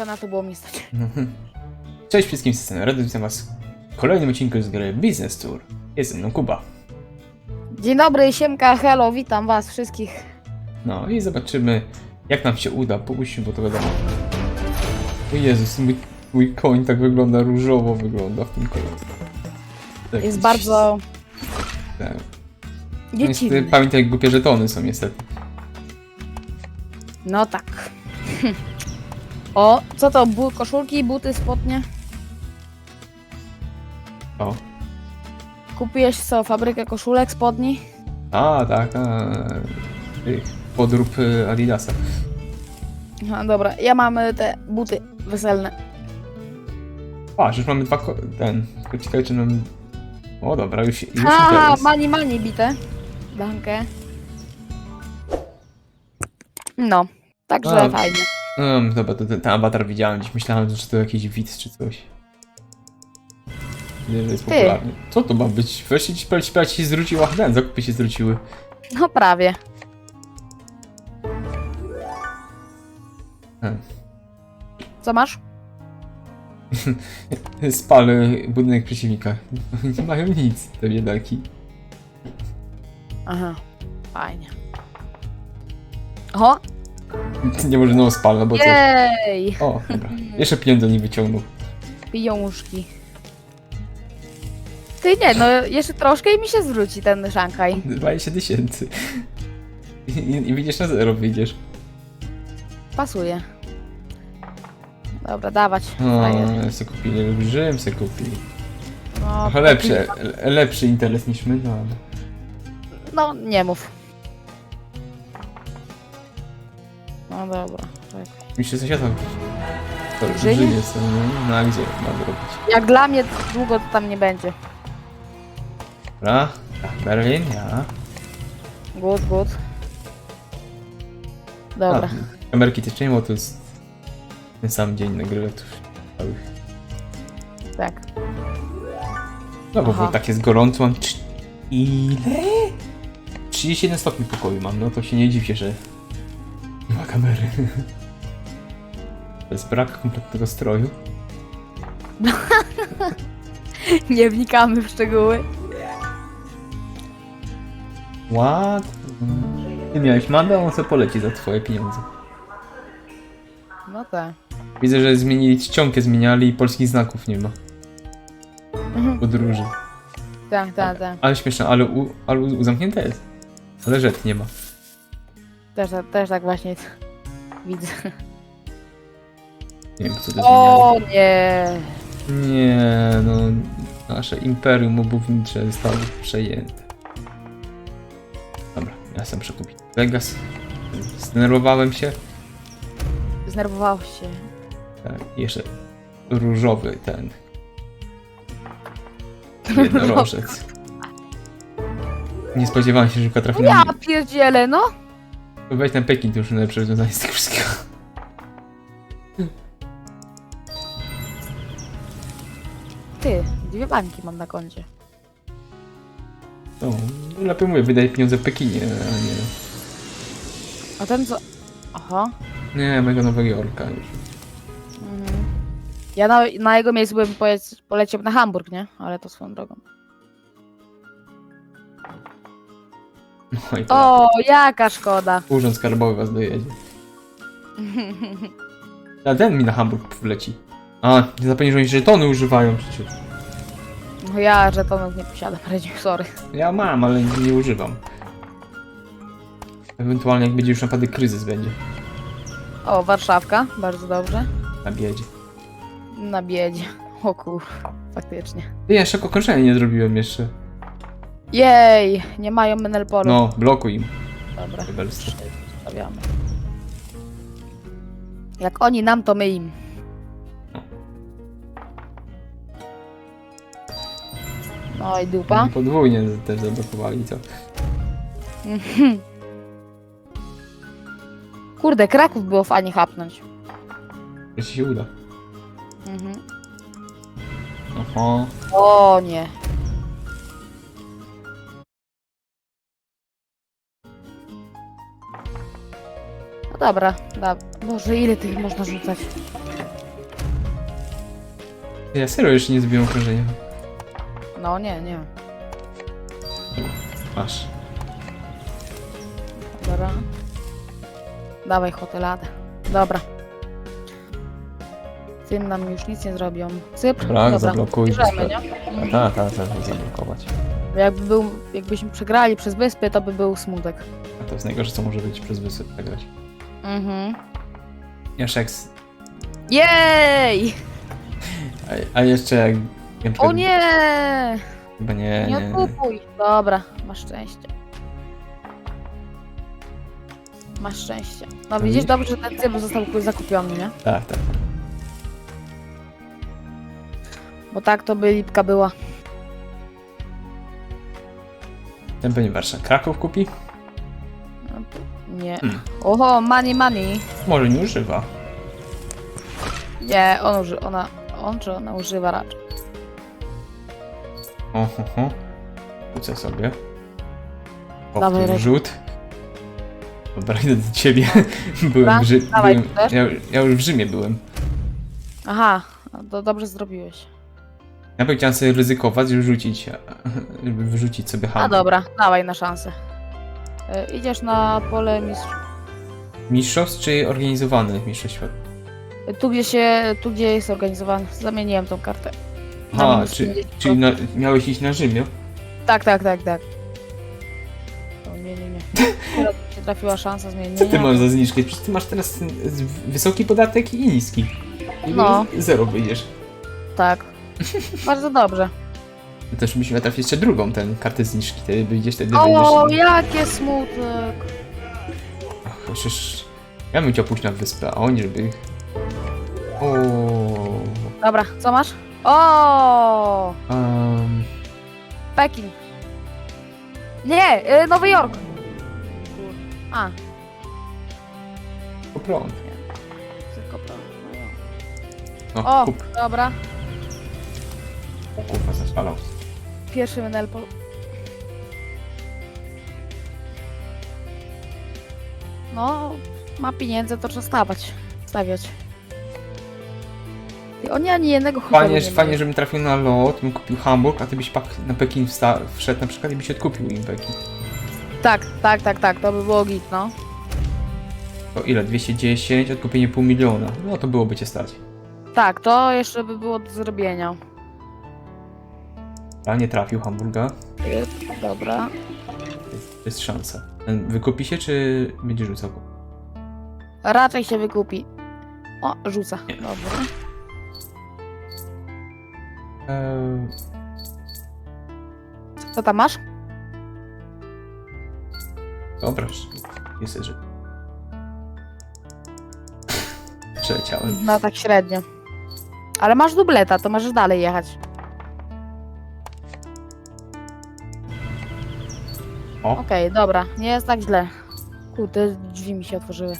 tylko na to było mnie stać. Cześć wszystkim, z Reddit, witam was w kolejnym odcinku z gry Business Tour. Jest ze mną Kuba. Dzień dobry, siemka, hello, witam was wszystkich. No i zobaczymy, jak nam się uda. Puścimy, bo to wiadomo. O Jezus, mój, mój koń tak wygląda, różowo wygląda w tym kolorze. Tak, Jest bardzo Tak. Niestety, dziecinny. pamiętaj, jak głupie żetony są niestety. No tak. O, co to, bu- koszulki, buty, spodnie? O. Kupiłeś co, fabrykę koszulek, spodni? A, tak, a... Podrób y, Adidasa. Dobra, ja mam y, te buty weselne. A, już mamy dwa ko- ten, tylko ciekawe czy nam... O dobra, już, już Aha, teraz. mani mani bite. Dankę. No, także A. fajnie. Um, dobra, to ten, ten awatar widziałem gdzieś. Myślałem, że to jakiś widz czy coś. Widzę, że jest Ty. popularny. Co to ma być? Wreszcie ci prawie się zwróciła. Ten, zakupy się zwróciły. No prawie. Hmm. Co masz? Spalę budynek przeciwnika. Nie mają nic, te biedaki. Aha, fajnie. O, Nie może no spalę, bo coś. jej! O, dobra. Jeszcze pieniądze nie wyciągnął. Pieniążki. Ty nie, no jeszcze troszkę i mi się zwróci ten Szanghaj. 20 tysięcy. I, i, widzisz na zero, wyjdziesz. Pasuje. Dobra, dawać. O, frajer. se kupili, Rzym se kupili. No, Trochę lepszy, le- lepszy internet niż my, no ale... No, nie mów. No dobra. czekaj. Mi się sąsiada to? Rzymie są, no, no a gdzie mam robić? Jak dla mnie długo to tam nie będzie. Dobra, tak, Berlin, ja. Good, good. Dobra. A, kamerki też nie, bo to jest ten sam dzień nagryletów całych. Tak. No bo Aha. tak jest gorąco, mam trz- ile? 31 stopni pokoju mam, no to się nie dziwię, że kamery. To jest brak kompletnego stroju. Nie wnikamy w szczegóły. What? Ty miałeś mandat, on sobie poleci za twoje pieniądze. No tak. Widzę, że zmienili czcionkę, zmieniali i polskich znaków nie ma. Podróży. Tak, tak, tak. Ale śmieszne, ale u, ale u, zamknięte jest. Ale rzet nie ma. Też, też tak właśnie widzę. Nie wiem, co to O nie! Nie, no. Nasze imperium obuwnicze zostało przejęte. Dobra, ja sam przekupić. Vegas. Zdenerwowałem się. Znerwował się. Tak, jeszcze różowy ten. Jednorożec. Nie spodziewałem się, że tylko trafi na Ja pierdzielę, no! Weź ten Pekin, to już najlepsze rozwiązanie z tego wszystkiego. Ty, dwie bańki mam na koncie. No, lepiej mówię, wydaje pieniądze w Pekinie, a nie... A ten co? Aha. Nie, mojego Nowego Jorka już. Mhm. Ja na, na jego miejscu bym polec, poleciał na Hamburg, nie? Ale to swoją drogą. No i O, jaka szkoda. Urząd Skarbowy was dojedzie. A ten mi na Hamburg wleci. A, nie zapomnij, że oni żetony używają przecież. No ja żetonów nie posiadam, Redziu, sorry. Ja mam, ale nie używam. Ewentualnie jak będzie już naprawdę kryzys będzie O, Warszawka, bardzo dobrze. na biedzie. Na biedzie. O kur, faktycznie. Ty, ja jeszcze okończenia nie zrobiłem jeszcze. Jej, nie mają Menelporu. No, blokuj im. Dobra, Rebelstwo. stawiamy. Jak oni nam, to my im. No i dupa. Podwójnie też zablokowali to. Kurde, Kraków było fajnie chapnąć. Jeśli się uda. Mhm. Oho. O nie. Dobra, da. Boże, ile tych można rzucać? Ja serio jeszcze nie zbiłem okrążenia. No nie, nie. Masz. Dobra. Dawaj hoteladę. Dobra. Tym nam już nic nie zrobią. Cypr? Dobra, Dobra. zablokuj. Bierzemy, nie? Tak, tak, tak, zablokować. Jakby był, jakbyśmy przegrali przez wyspy, to by był smutek. A to jest najgorsze, co może być przez wysyp przegrać. Mhm. Jeszcze jak... Jej! A, a jeszcze jak... O nie! Chyba nie, Nie nie. odkupuj. Dobra, masz szczęście. Masz szczęście. No widzisz, dobrze, że ten cypr został zakupiony, nie? Tak, tak. Bo tak to by lipka była. Ten pewnie Warszawa. Kraków kupi? Nie. Hmm. Oho, money, money. Może nie używa. Nie, on uży, ona, on czy ona używa raczej. Oho, ho. Rzucę sobie. Dawaj, Rek. rzut. Dobra, idę do ciebie. byłem Dobra, w Rzymie. dawaj, Byłem, też. ja, ja już w Rzymie byłem. Aha, no to dobrze zrobiłeś. Ja bym chciał sobie ryzykować, żeby rzucić, żeby wyrzucić sobie A handel. dobra, dawaj na szansę. Y, idziesz na pole mistrzów. Mistrzostw czy organizowany mistrzostw świata? Y, Tu gdzie się, tu gdzie jest organizowany. Zamieniłem tą kartę. Aha, czy, 50. czyli na, miałeś iść na Rzymie? Tak, tak, tak, tak. O, nie, nie, nie. Akurat mi się trafiła szansa zmienienia. Co ty masz za zniżkę? Przecież ty masz teraz ten z- wysoki podatek i niski. I No. Zero wyjdziesz. Tak. Bardzo dobrze. No Też musimy trafić jeszcze drugą ten kartę zniżki, wtedy wyjdziesz, wtedy O, wyjdziesz. jakie smutek. Ach, przecież ja bym chciał pójść na wyspę, a oni żeby... O, Dobra, co masz? O, um, Pekin. Nie, y, Nowy Jork. A, po prąd. tylko prawo. No. No, O, kup. dobra. O kurwa, zaszalał. Pierwszy Menelpol. No, ma pieniądze, to trzeba stawać. Stawiać. Ty, oni ani jednego hotelu Fajnie, nie fajnie, żebym trafił na lot, bym kupił Hamburg, a ty byś pak na Pekin wsta- wszedł na przykład i byś odkupił im Pekin. Tak, tak, tak, tak, to by było git, no. To ile? 210, odkupienie pół miliona. No to byłoby cię stać. Tak, to jeszcze by było do zrobienia. A nie trafił Hamburga. Dobra. Jest, jest szansa. Ten Wykupi się, czy będzie rzucał? Raczej się wykupi. O, rzuca. Nie. Dobra. Eee, Co tam masz? dobra, jest że. Przeleciałem. No tak średnio. Ale masz dubleta, to możesz dalej jechać. O. Okej, dobra, nie jest tak źle. Kurde, drzwi mi się otworzyły.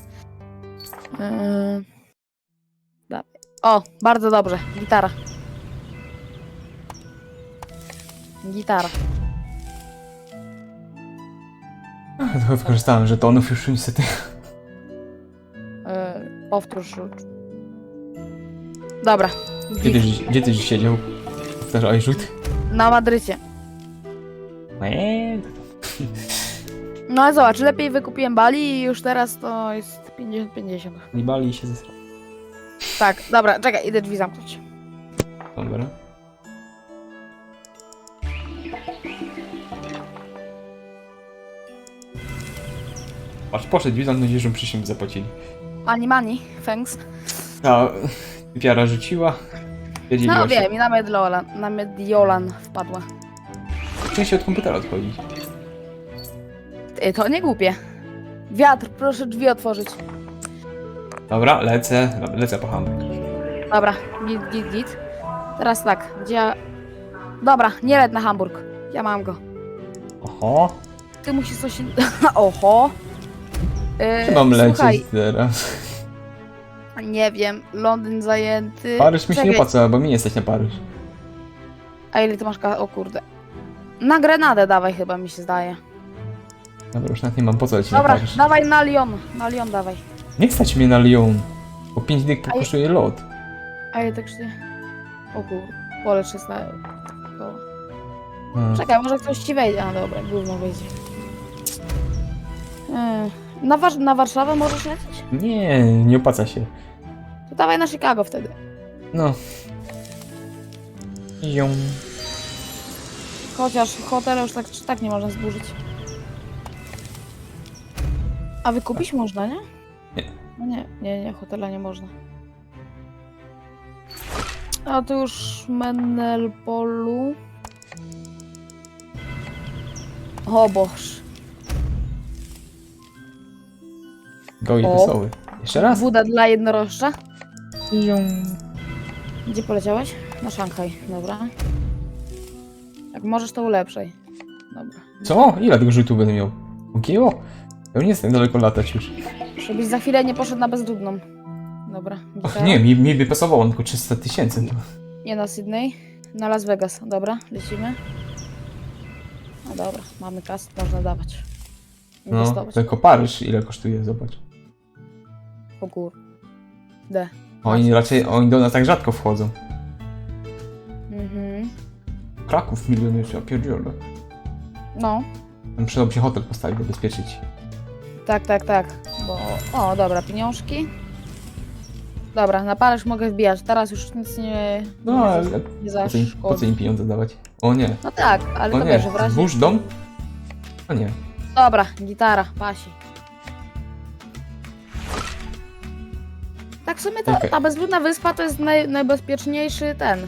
Yy... O, bardzo dobrze. Gitara. Gitara. Trochę wykorzystałem żetonów już niestety. Yy, powtórz rzut. Dobra. Gdzie ty, gdzie ty siedział? Powtarzałeś rzut? Na Madrycie. Eee, No ale zobacz, lepiej wykupiłem Bali i już teraz to jest 50-50. nie bali się zesrał. Tak, dobra, czekaj, idę drzwi zamknąć. Dobra. Patrz, poszedł, widzą nadzieję, że przyszli mi zapłacili. Mani, mani, thanks. A wiara rzuciła. Wiedzieliła No się. wiem, i na Mediolan, na Mediolan wpadła. Częściej od komputera odchodzić. Ty, to nie głupie. Wiatr, proszę drzwi otworzyć. Dobra, lecę, lecę po Hamburg. Dobra, git, git, git. Teraz tak, gdzie ja... Dobra, nie leć na Hamburg. Ja mam go. Oho, Ty musisz coś... Oho. Yy, czy mam lecieć Słuchaj, teraz? nie wiem, Londyn zajęty. Paryż mi się nie Czekaj, opłaca, bo mi nie stać na Paryż. A ile ty masz ka... O kurde. Na Grenadę dawaj chyba mi się zdaje. Dobra, już nawet nie mam po co lecieć na Dobra, Paryż. dawaj na Lyon. Na Lyon dawaj. Nie stać mnie na Lyon. Po 5 dych A kosztuje lot. A ja tak się... O kur... Pole 16 koła. A, Czekaj, może ktoś ci wejdzie. A dobra, gówno wejdzie. Yy, Na, na Warszawę możesz lecieć? Nie, nie opłaca się. To dawaj na Chicago wtedy. No. Ją. Chociaż hotele już tak czy tak nie można zburzyć. A wykupić można, nie? Nie. No nie, nie, nie, hotela nie można. A tu już Menelpolu. O Boż. Gość O. wesoły. Jeszcze raz. Buda dla jednorożca. Ją. Gdzie poleciałeś? Na Szanghaj, dobra. Jak możesz, to ulepszaj. Dobra. Co? Ile tego rzutu będę miał? Ogięło? Ja nie jestem daleko latać już. Żebyś za chwilę nie poszedł na bezludną. Dobra. Och, gitara. nie, mi, mi by pasowało tylko 300 tysięcy. Nie na Sydney, na Las Vegas. Dobra, lecimy. No dobra, mamy kasę, można dawać. No, Inwestować. tylko Paryż ile kosztuje, zobacz. O kur... D. Oni raczej, oni do nas tak rzadko wchodzą. Mhm. Kraków milion już, ja pierdzielę. No, Tam się hotel postawić, zabezpieczyć. Tak, tak, tak. Bo... O, dobra, pieniążki. Dobra, na Paryż mogę wbijać. Teraz już nic nie... No, nie, ale za- nie po co, im, po co zaszkodzi. im pieniądze dawać? O nie, No tak, ale o to nie, wiesz, w razie... zbóż dom? O nie. Dobra, gitara, pasi. Tak w sumie ta, Okej. ta bezludna wyspa to jest naj, najbezpieczniejszy ten.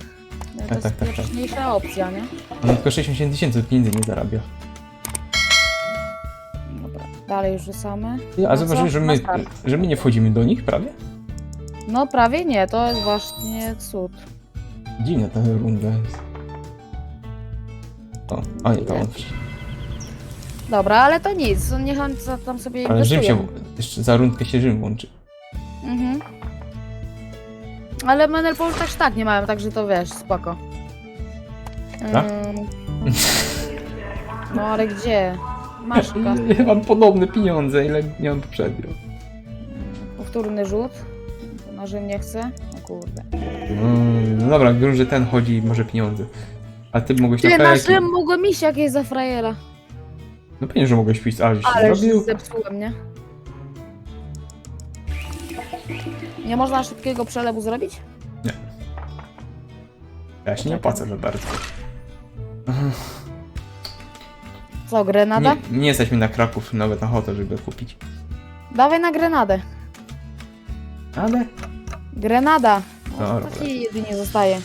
tak, tak, tak. Najbezpieczniejsza opcja, nie? On tylko 60 tysięcy pieniędzy nie zarabia. Dalej już rzucamy. A No co? że Na my, start. że my nie wchodzimy do nich prawie? No prawie nie, to jest właśnie cud. Dziwna ta runda jest. O, a nie, to on. Dobra, ale to nic, niech on za- tam sobie Ale Rzym inwestuje. się, jeszcze za rundkę się Rzym łączy. Mhm. Ale Menelpol też tak nie mają, także to wiesz, spoko. Tak? Ym, No ale gdzie? Masz kasę. Ja mam podobne pieniądze, ile miałem poprzednio. Powtórny rzut. To nie chcę. No kurde. Mm, No dobra, wiem, że ten chodzi i może pieniądze. A ty mogłeś Ty, na na kajaki. Rzym mogłem iść jakieś za frajera. No pewnie, że mogłeś pójść, ale się Ale zrobił. zepsułem, nie? Nie można szybkiego przelewu zrobić? Ja się nie opłaca za bardzo. Co, grenada? Nie, nie jesteśmy na Kraków, nawet na hotel, żeby kupić. Dawaj na grenadę. Ale? Grenada. No, Dobra. to ci jedynie zostaje.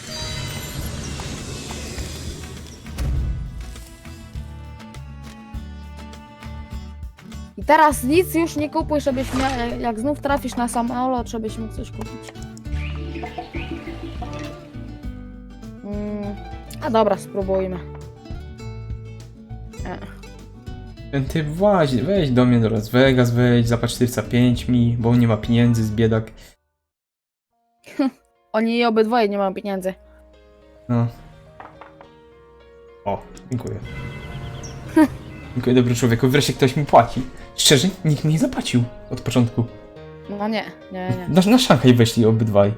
I teraz nic już nie kupuj, żebyś miał, jak znów trafisz na samolot, żebyś mógł coś kupić. Mm, a dobra, spróbujmy. E. Ty właź, weź do mnie do Las Vegas, weź, zapłać 405 mi, bo nie ma pieniędzy z biedak. Oni obydwoje nie mają pieniędzy. No. O, dziękuję. Dziękuję, dobry człowieku. Wreszcie ktoś mi płaci. Szczerze, nikt mi nie zapłacił od początku. No nie, nie, nie. Na, na Szanghaj weszli obydwaj.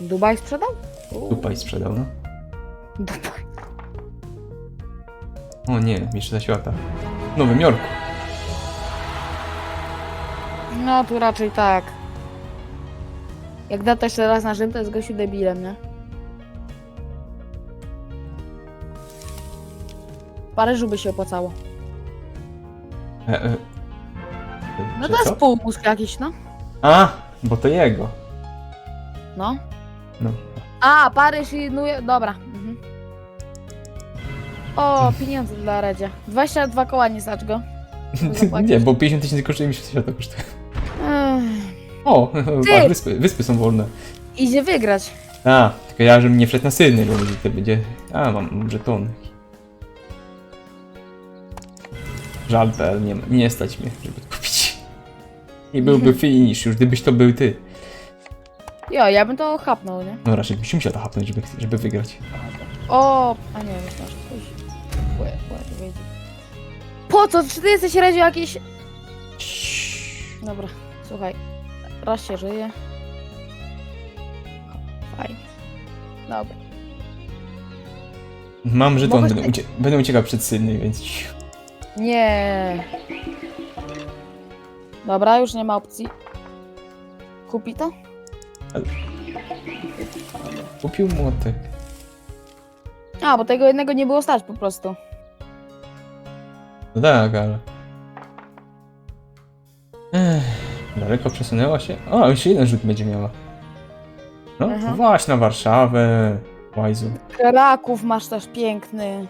Dubaj sprzedał? Dupaj sprzedał, no. Dubaj. O nie, mistrza świata. W Nowym Jorku. No tu raczej tak. Jak da jeszcze raz na Rzym, to jest gościu debilem, nie? W Paryżu by się opłacało. E, e. No Że to jest co? półmózg jakiś, no. A, bo to jego. No. No. A, Paryż i New Dobra. Mhm. O, pieniądze dla Redzia. 22 koła, nie stać go. Zapłacisz? nie, bo 50 tysięcy kosztuje mistrza świata kosztuje. Ech, O, a wyspy, wyspy są wolne. idzie wygrać. A, tylko ja, żebym nie wszedł na Sydney, bo będzie- to będzie... A, mam żetony. Żal, PL, nie, nie stać mnie, żeby to kupić. I byłby finish już, gdybyś to był ty. Jo, ja bym to chapnął, nie? No raczej byś musiał to hapnąć, żeby, żeby wygrać. O, a nie, myślę, że pójść. Łe, łe, wyjdzie. Po co? Czy ty jesteś Redziu jakiś... Dobra, słuchaj. Raz się żyje. Fajnie. Dobra. Mam żeton, będę, ucie będę uciekał przed Sydney, więc... Nie. Dobra, już nie ma opcji. Kupi to? Kupił młotek. A, bo tego jednego nie było stać po prostu. No tak, ale... Ech, daleko przesunęła się? O, jeszcze jeden rzut będzie miała. No, Mhm. właśnie na Warszawę. Łajzu. Kraków masz też piękny.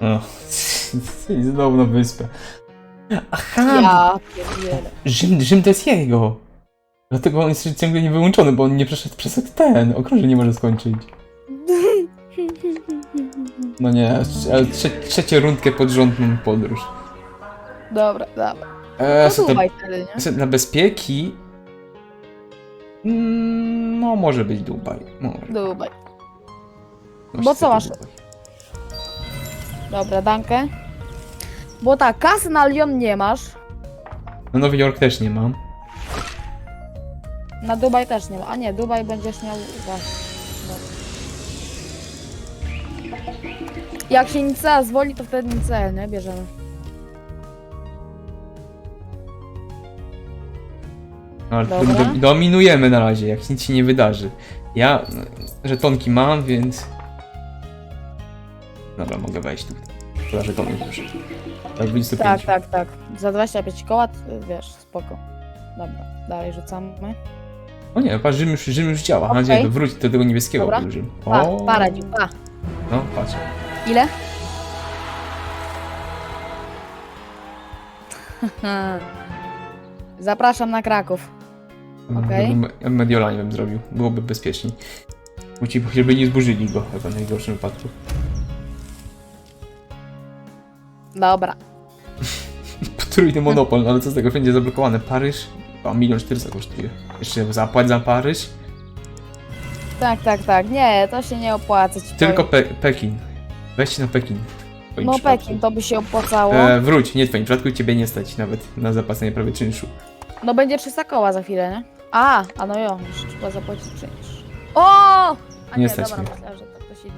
No. I znowu na wyspę. Aha! Ja pierdzielę. Rzym, Rzym to jest jego. Dlatego on jest ciągle nie wyłączony, bo on nie przeszedł przez ten. Okrążenie nie może skończyć. No nie, ale trze trzecie rundkę pod rząd mam podróż. Dobra, dobra. Eee, No wtedy, nie? so dla bezpieki... Mm, no, może być Dubaj. Może. Dubaj. Może Bo co sobie masz? Dubaj. Dobra, dankę. Bo tak, kasy na Lyon nie masz. No Nowy Jork też nie mam. Na Dubaj też nie ma. A nie, Dubaj będziesz miał... właśnie. Jak się Nicea zwoli, to wtedy Nicea, nie? Bierzemy. No, ale Dobra. do, dominujemy na razie, jak nic się nie wydarzy. Ja no, żetonki mam, więc... Dobra, mogę wejść tu. Chyba żetony już. Tak, 25. Tak, tak, tak. Za 25 koła, to, wiesz, spoko. Dobra, dalej rzucamy. O nie, patrz, Rzym już, Rzym już działa. Mam Okej. nadzieję, że wróci do tego niebieskiego Dobra. był Rzym. Pa, O, pa, Radziu, pa. No, patrz. Ile? Zapraszam na Kraków. Okej. Bym me- Mediolanie bym zrobił. Byłoby bezpieczniej. Musi, żeby nie zburzyli go, chyba w najgorszym wypadku. Dobra. Potrójny monopol, no ale co z tego, będzie zablokowane. Paryż? O, milion czterysta kosztuje. Jeszcze zapłać za Paryż? Tak, tak, tak. Nie, to się nie opłaca ci Tylko. Pe Pekin. Weźcie na Pekin. w twoim No przypadku. Pekin, to by się opłacało. E, wróć, nie w twoim przypadku, ciebie nie stać nawet na zapłacenie prawie czynszu. No będzie 300 koła za chwilę, nie? A, a no jo, jeszcze trzeba zapłacić czynsz. O! A Nie nie, stać dobra, mnie. myślałem, że to ktoś inny.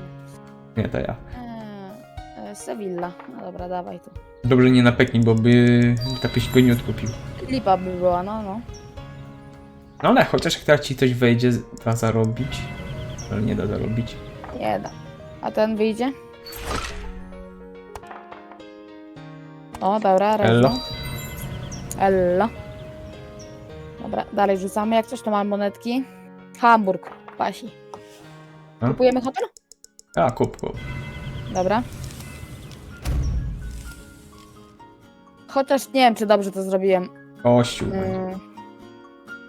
Nie, to ja. Sevilla. No dobra, dawaj tu. Dobrze nie na Pekin, bo by ta go nie odkupił. Lipa by była, no, no. No ale chociaż jak teraz ci coś wejdzie, da zarobić. Ale nie da zarobić. Nie da. A ten wyjdzie? O, dobra, raz. Ello. Ello. Dobra, dalej rzucamy. Jak coś, to mamy monetki. Hamburg, pasi. A? Kupujemy hotel? A, kup, kup. Dobra. Chociaż nie wiem, czy dobrze to zrobiłem. Kościół będzie. Mm,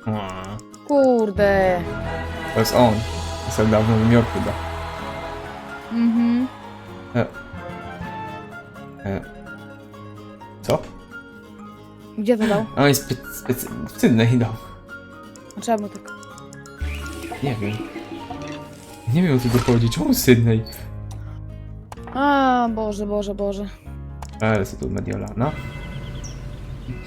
A, kurde. To jest on. To jest dawno w Nowym Jorku da. Mhm. E. Co? Gdzie to dał? A on jest spe, specy... w Sydney dał. A Czemu tak? Nie wiem. Nie wiem o co tu chodzi. Czemu Sydney? A, Boże, Boże, Boże. Ale co tu Mediolana?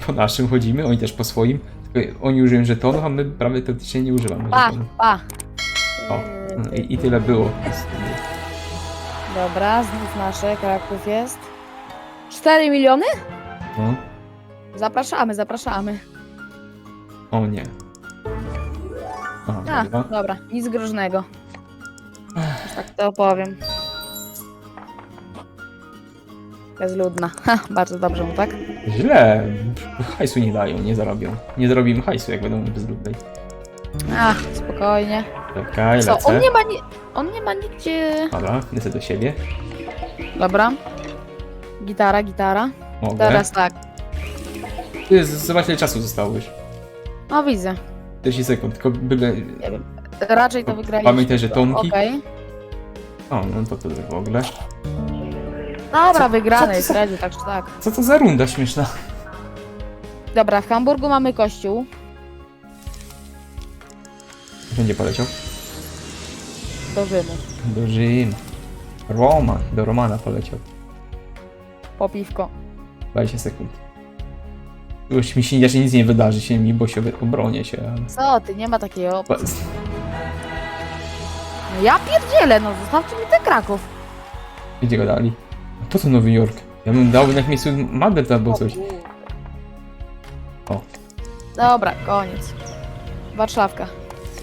Po naszym chodzimy, oni też po swoim. Tylko oni użyją żetonów, a my prawie teoretycznie nie używamy Pa, żetonów. pa. O, i, I tyle było. Dobra, znów nasze, Kraków jest. 4 miliony? No. Zapraszamy, zapraszamy. O nie. Aha, A, dobra. dobra, nic groźnego. Tak to opowiem. Bezludna. Ha, bardzo dobrze mu, tak? Źle. Hajsu nie dają, nie zarobią. Nie zarobimy hajsu, jak będą bezludnej. Ach, spokojnie. Czekaj, Co, lecę. on nie ma ni- on nie ma nigdzie... Dobra, lecę do siebie. Dobra. Gitara, gitara. Mogę. Teraz tak. Ty, z- Zobacz ile czasu zostało już. No widzę. 40 sekund, tylko byle... Nie wiem. Raczej to wygraliśmy. Pamiętaj, że tonki. Okej. O, no to to w ogóle. Dobra, Co- wygrany co jest za- Redziu, tak czy tak. Co to za runda śmieszna? Dobra, w Hamburgu mamy kościół. Będzie poleciał. Do Rzymu. Do Rzymu. Roman, do Romana poleciał. Po piwko. 20 sekund. Już mi się że nic nie wydarzy się mi, bo się obronię się, ale... Co ty, nie ma takiej opcji. No ja pierdzielę, no zostawcie mi ten Kraków. Gdzie go dali? A po co Nowy Jork? Ja bym dał na miejscu Madrid albo coś. O. Dobra, koniec. Warszawka.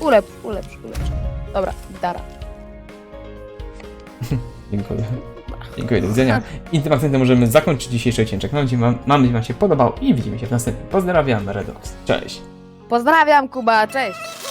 Ulepsz, ulepsz, ulepsz. Dobra, gitara. Dziękuję. Dziękuję, do widzenia. I tym akcentem możemy zakończyć dzisiejszy odcinek. Mam nadzieję, mam, mam nadzieję, że Wam się podobał i widzimy się w następnym. Pozdrawiam, Redox. Cześć. Pozdrawiam, Kuba, cześć.